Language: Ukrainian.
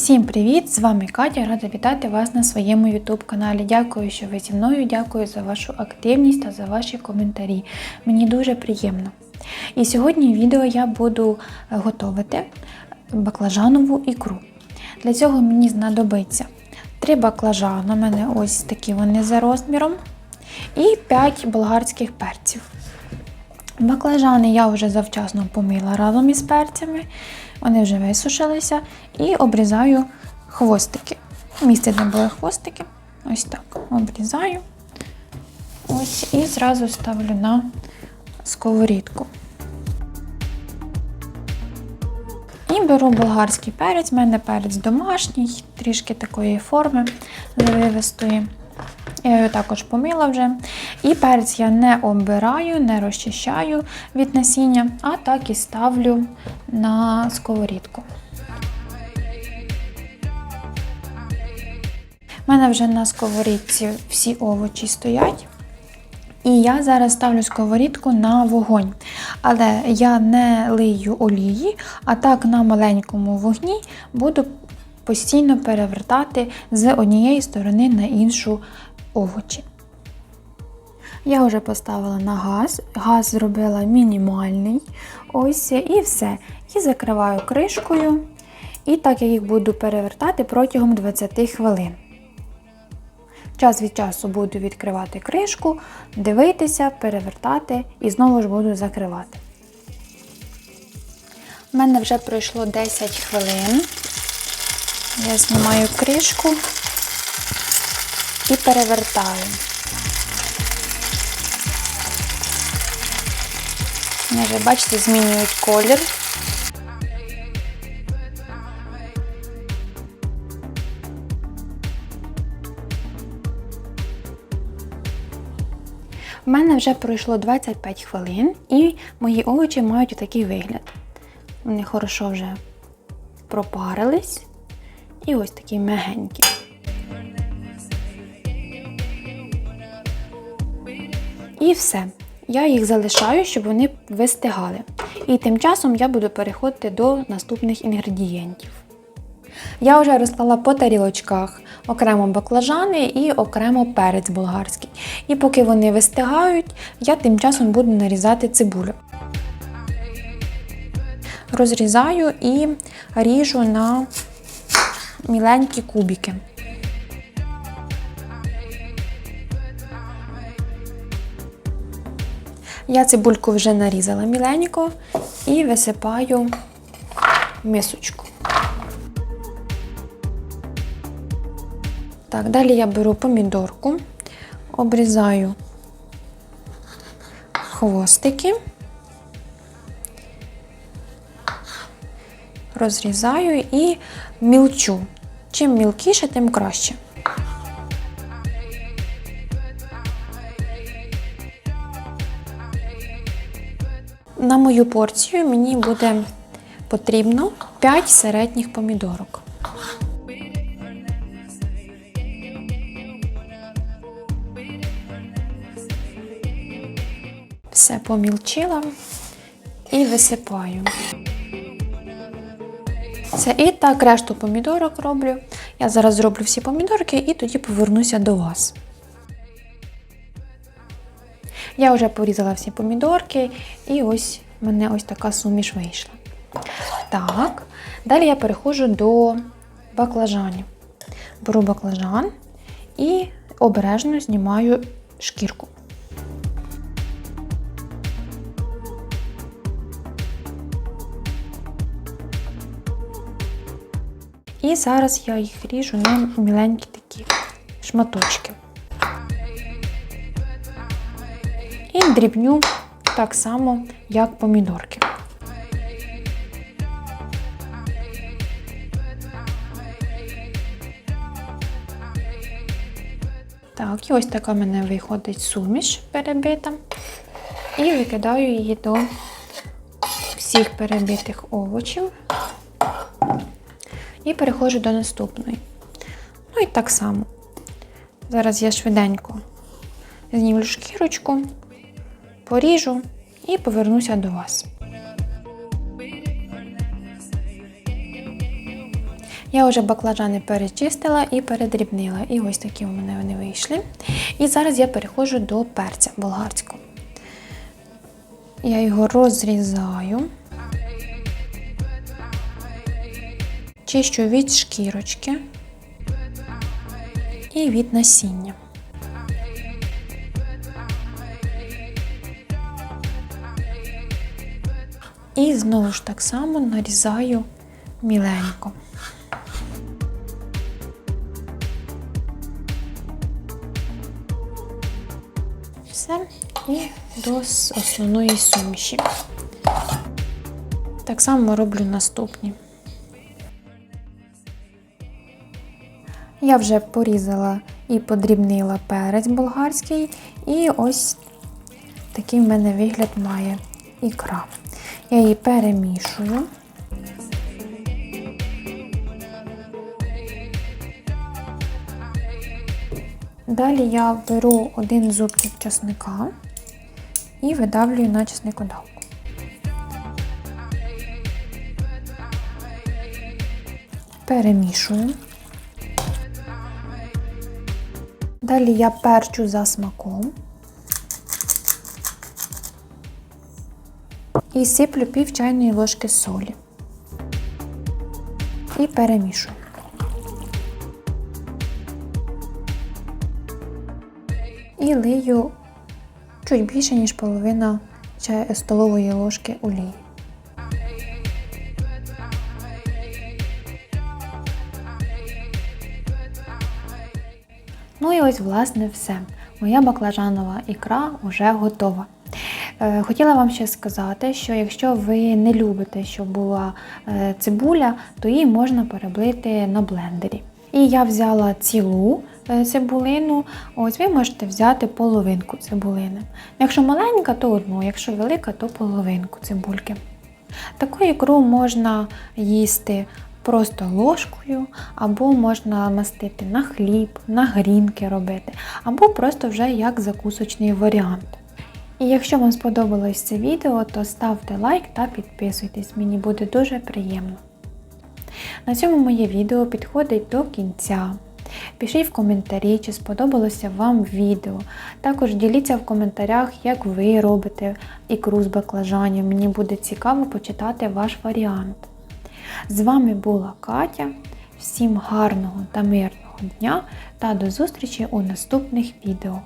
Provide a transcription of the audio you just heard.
Всім привіт! З вами Катя. Рада вітати вас на своєму YouTube каналі. Дякую, що ви зі мною. Дякую за вашу активність та за ваші коментарі. Мені дуже приємно. І сьогодні в відео я буду е, готувати баклажанову ікру. Для цього мені знадобиться 3 баклажани, у мене ось такі вони за розміром, і 5 болгарських перців. Баклажани я вже завчасно помила разом із перцями, вони вже висушилися, і обрізаю хвостики. Місце, де були хвостики, ось так обрізаю. Ось і зразу ставлю на сковорідку. І беру болгарський перець, в мене перець домашній, трішки такої форми завивистої. Я його також помила вже. І перець я не обираю, не розчищаю від насіння, а так і ставлю на сковорідку. У мене вже на сковорідці всі овочі стоять. І я зараз ставлю сковорідку на вогонь. Але я не лию олії, а так на маленькому вогні буду постійно перевертати з однієї сторони на іншу овочі. Я вже поставила на газ, газ зробила мінімальний. Ось і все. І закриваю кришкою. І так я їх буду перевертати протягом 20 хвилин. Час від часу буду відкривати кришку, дивитися, перевертати і знову ж буду закривати. У мене вже пройшло 10 хвилин. Я знімаю кришку і перевертаю. Вони вже, бачите, змінюють колір. У мене вже пройшло 25 хвилин і мої овочі мають такий вигляд. Вони хорошо вже пропарились і ось такі мягенькі. І все. Я їх залишаю, щоб вони вистигали. І тим часом я буду переходити до наступних інгредієнтів. Я вже розклала по тарілочках окремо баклажани і окремо перець болгарський. І поки вони вистигають, я тим часом буду нарізати цибулю. Розрізаю і ріжу на міленькі кубики. Я цибульку вже нарізала міленько і висипаю мисочку. Так, далі я беру помідорку, обрізаю хвостики, розрізаю і мілчу. Чим мілкіше, тим краще. На мою порцію мені буде потрібно 5 середніх помідорок. Все помілчила і висипаю. Все, і так решту помідорок роблю. Я зараз зроблю всі помідорки і тоді повернуся до вас. Я вже порізала всі помідорки, і ось в мене ось така суміш вийшла. Так, далі я переходжу до баклажанів. Беру баклажан і обережно знімаю шкірку. І зараз я їх ріжу на міленькі такі шматочки. І дрібню так само, як помідорки. Так, і ось така в мене виходить суміш перебита. І викидаю її до всіх перебитих овочів. І переходжу до наступної. Ну і так само. Зараз я швиденько знімлю шкірочку, поріжу і повернуся до вас. Я вже баклажани перечистила і передрібнила. І ось такі у мене вони вийшли. І зараз я переходжу до перця болгарського. Я його розрізаю, чищу від шкірочки і від насіння. І знову ж так само нарізаю міленько. Все, і до основної суміші. Так само роблю наступні. Я вже порізала і подрібнила перець болгарський, і ось такий в мене вигляд має ікра. Я її перемішую. Далі я беру один зубчик чесника і видавлюю на чесникодавку. Перемішую. Далі я перчу за смаком. І сиплю пів чайної ложки солі. І перемішую. І лию чуть більше, ніж половина столової ложки олії. Ну і ось, власне, все. Моя баклажанова ікра вже готова. Е, Хотіла вам ще сказати, що якщо ви не любите, щоб була е, цибуля, то її можна переблити на блендері. І я взяла цілу е, цибулину, ось ви можете взяти половинку цибулини. Якщо маленька, то одну, якщо велика, то половинку цибульки. Таку ікру можна їсти просто ложкою, або можна мастити на хліб, на грінки робити, або просто вже як закусочний варіант. І якщо вам сподобалось це відео, то ставте лайк та підписуйтесь, мені буде дуже приємно. На цьому моє відео підходить до кінця. Пишіть в коментарі, чи сподобалося вам відео. Також діліться в коментарях, як ви робите ікру з баклажанів. Мені буде цікаво почитати ваш варіант. З вами була Катя. Всім гарного та мирного дня та до зустрічі у наступних відео.